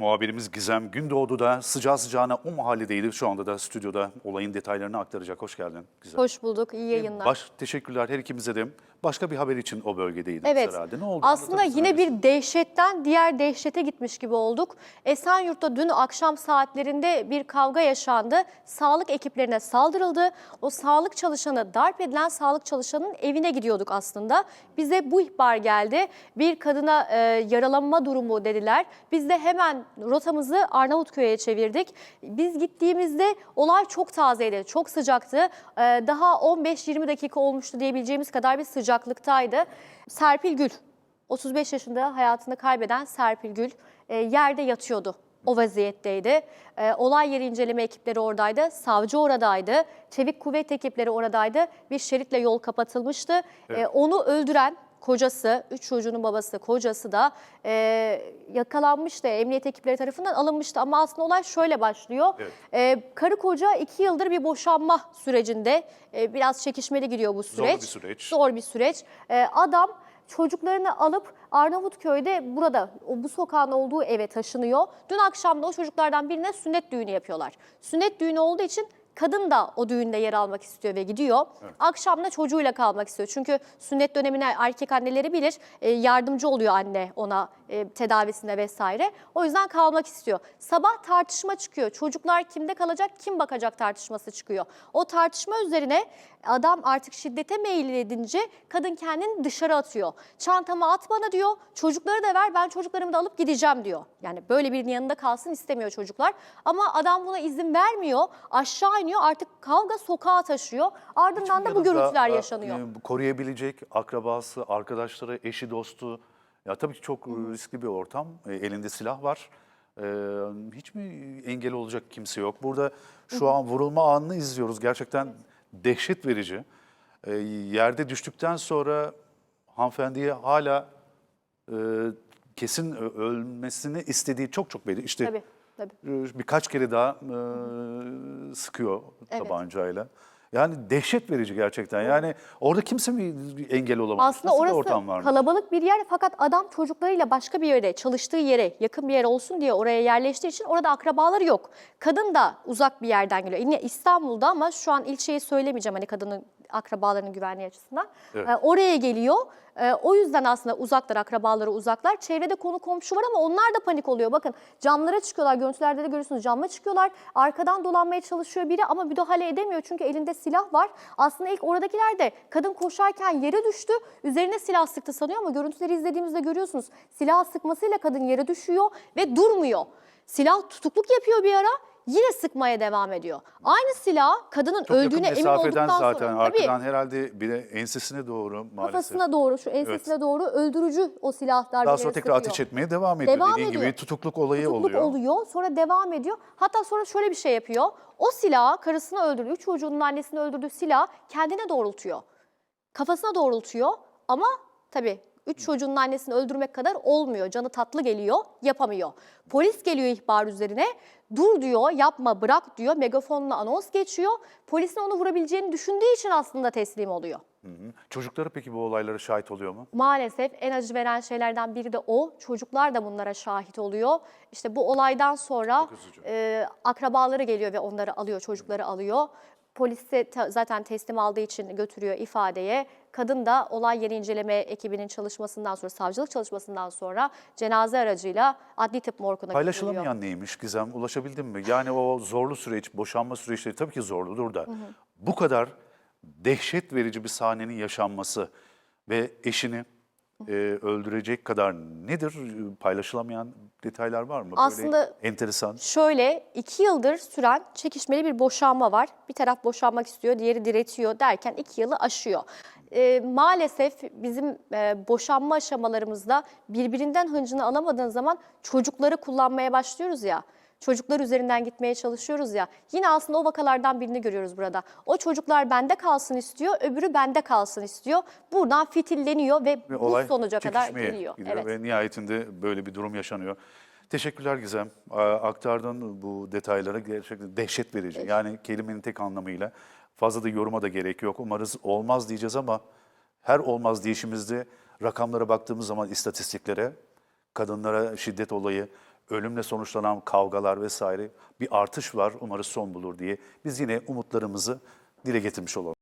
Muhabirimiz Gizem Gündoğdu da sıcağı sıcağına o mahalledeydi. Şu anda da stüdyoda olayın detaylarını aktaracak. Hoş geldin Gizem. Hoş bulduk, iyi yayınlar. Baş, teşekkürler her ikimize de. Başka bir haber için o bölgedeydiniz Evet. herhalde. Ne oldu? Aslında yine öyleyse? bir dehşetten diğer dehşete gitmiş gibi olduk. Esenyurt'ta dün akşam saatlerinde bir kavga yaşandı. Sağlık ekiplerine saldırıldı. O sağlık çalışanı, darp edilen sağlık çalışanının evine gidiyorduk aslında. Bize bu ihbar geldi. Bir kadına e, yaralanma durumu dediler. Biz de hemen rotamızı Arnavutköy'e çevirdik. Biz gittiğimizde olay çok tazeydi, çok sıcaktı. E, daha 15-20 dakika olmuştu diyebileceğimiz kadar bir sıcaklıktaydı. Serpil Gül, 35 yaşında hayatını kaybeden Serpil Gül e, yerde yatıyordu. O vaziyetteydi. E, olay yeri inceleme ekipleri oradaydı. Savcı oradaydı. Çevik kuvvet ekipleri oradaydı. Bir şeritle yol kapatılmıştı. E, onu öldüren kocası, üç çocuğunun babası, kocası da e, yakalanmıştı. Emniyet ekipleri tarafından alınmıştı. Ama aslında olay şöyle başlıyor. Evet. E, karı koca iki yıldır bir boşanma sürecinde. E, biraz çekişmeli gidiyor bu süreç. bir süreç. Zor bir süreç. E, adam çocuklarını alıp Arnavutköy'de burada bu sokağın olduğu eve taşınıyor. Dün akşam da o çocuklardan birine sünnet düğünü yapıyorlar. Sünnet düğünü olduğu için kadın da o düğünde yer almak istiyor ve gidiyor. Akşam da çocuğuyla kalmak istiyor. Çünkü sünnet dönemine erkek anneleri bilir e, yardımcı oluyor anne ona e, tedavisine vesaire. O yüzden kalmak istiyor. Sabah tartışma çıkıyor. Çocuklar kimde kalacak, kim bakacak tartışması çıkıyor. O tartışma üzerine adam artık şiddete meyil edince kadın kendini dışarı atıyor. Çantamı at bana diyor. Çocukları da ver ben çocuklarımı da alıp gideceğim diyor. Yani böyle birinin yanında kalsın istemiyor çocuklar. Ama adam buna izin vermiyor. Aşağı iniyor artık kavga sokağa taşıyor. Ardından da bu görüntüler e, yaşanıyor. e, Koruyabilecek akrabası, arkadaşları, eşi, dostu. Ya tabii ki çok e, riskli bir ortam. E, elinde silah var. E, hiç mi engel olacak kimse yok? Burada şu an vurulma anını izliyoruz. Gerçekten dehşet verici. E, yerde düştükten sonra hanımefendiye hala e, kesin ölmesini istediği çok çok belli. İşte Tabii, tabii. birkaç kere daha e, sıkıyor Evet. tabancayla. Yani dehşet verici gerçekten. Yani orada kimse mi engel olamamış? Aslında Nasıl bir orası ortam varmış? kalabalık bir yer fakat adam çocuklarıyla başka bir yere, çalıştığı yere, yakın bir yer olsun diye oraya yerleştiği için orada akrabaları yok. Kadın da uzak bir yerden geliyor. Yine İstanbul'da ama şu an ilçeyi söylemeyeceğim hani kadının akrabalarının güvenliği açısından. Evet. Ee, oraya geliyor. Ee, o yüzden aslında uzaklar, akrabaları uzaklar. Çevrede konu komşu var ama onlar da panik oluyor. Bakın camlara çıkıyorlar, görüntülerde de görüyorsunuz camlara çıkıyorlar. Arkadan dolanmaya çalışıyor biri ama müdahale edemiyor çünkü elinde silah var. Aslında ilk oradakiler de kadın koşarken yere düştü. Üzerine silah sıktı sanıyor ama görüntüleri izlediğimizde görüyorsunuz. Silah sıkmasıyla kadın yere düşüyor ve durmuyor. Silah tutukluk yapıyor bir ara. Yine sıkmaya devam ediyor. Aynı silah kadının Çok öldüğüne yakın emin mesafeden olduktan zaten sonra. Tabii. arkadan herhalde bir de ensesine doğru maalesef. Kafasına doğru, şu ensesine doğru öldürücü o silah darbeleri Daha sonra tekrar sıkıyor. ateş etmeye devam ediyor. Devam Dediğin ediyor. gibi tutukluk olayı Tutukluk oluyor. Sonra devam ediyor. Hatta sonra şöyle bir şey yapıyor. O silahı karısını öldürdüğü, üç çocuğunun annesini öldürdüğü silahı kendine doğrultuyor. Kafasına doğrultuyor ama tabii üç çocuğunun annesini öldürmek kadar olmuyor. Canı tatlı geliyor, yapamıyor. Polis geliyor ihbar üzerine. Dur diyor, yapma, bırak diyor. Megafonla anons geçiyor. Polisin onu vurabileceğini düşündüğü için aslında teslim oluyor. Hı hı. Çocukları peki bu olaylara şahit oluyor mu? Maalesef en acı veren şeylerden biri de o. Çocuklar da bunlara şahit oluyor. İşte bu olaydan sonra e, akrabaları geliyor ve onları alıyor, çocukları alıyor. Polise te- zaten teslim aldığı için götürüyor ifadeye. Kadın da olay yeri inceleme ekibinin çalışmasından sonra, savcılık çalışmasından sonra cenaze aracıyla adli tıp morguna götürülüyor. Paylaşılamayan neymiş Gizem? Ulaşabildin mi? Yani o zorlu süreç, boşanma süreçleri tabii ki zorludur da bu kadar dehşet verici bir sahnenin yaşanması ve eşini e, öldürecek kadar nedir? Paylaşılamayan detaylar var mı? Böyle Aslında- enteresan. Şöyle iki yıldır süren çekişmeli bir boşanma var. Bir taraf boşanmak istiyor, diğeri diretiyor derken iki yılı aşıyor. Ee, maalesef bizim e, boşanma aşamalarımızda birbirinden hıncını alamadığın zaman çocukları kullanmaya başlıyoruz ya. Çocuklar üzerinden gitmeye çalışıyoruz ya. Yine aslında o vakalardan birini görüyoruz burada. O çocuklar bende kalsın istiyor, öbürü bende kalsın istiyor. Buradan fitilleniyor ve, Ve bu sonuca kadar geliyor. gidiyor Evet. ve nihayetinde böyle bir durum yaşanıyor. Teşekkürler Gizem. Aktardın bu detaylara gerçekten dehşet verici. Yani kelimenin tek anlamıyla fazla da yoruma da gerek yok. Umarız olmaz diyeceğiz ama her olmaz diyişimizde rakamlara baktığımız zaman istatistiklere kadınlara şiddet olayı, ölümle sonuçlanan kavgalar vesaire bir artış var. Umarız son bulur diye biz yine umutlarımızı dile getirmiş olalım.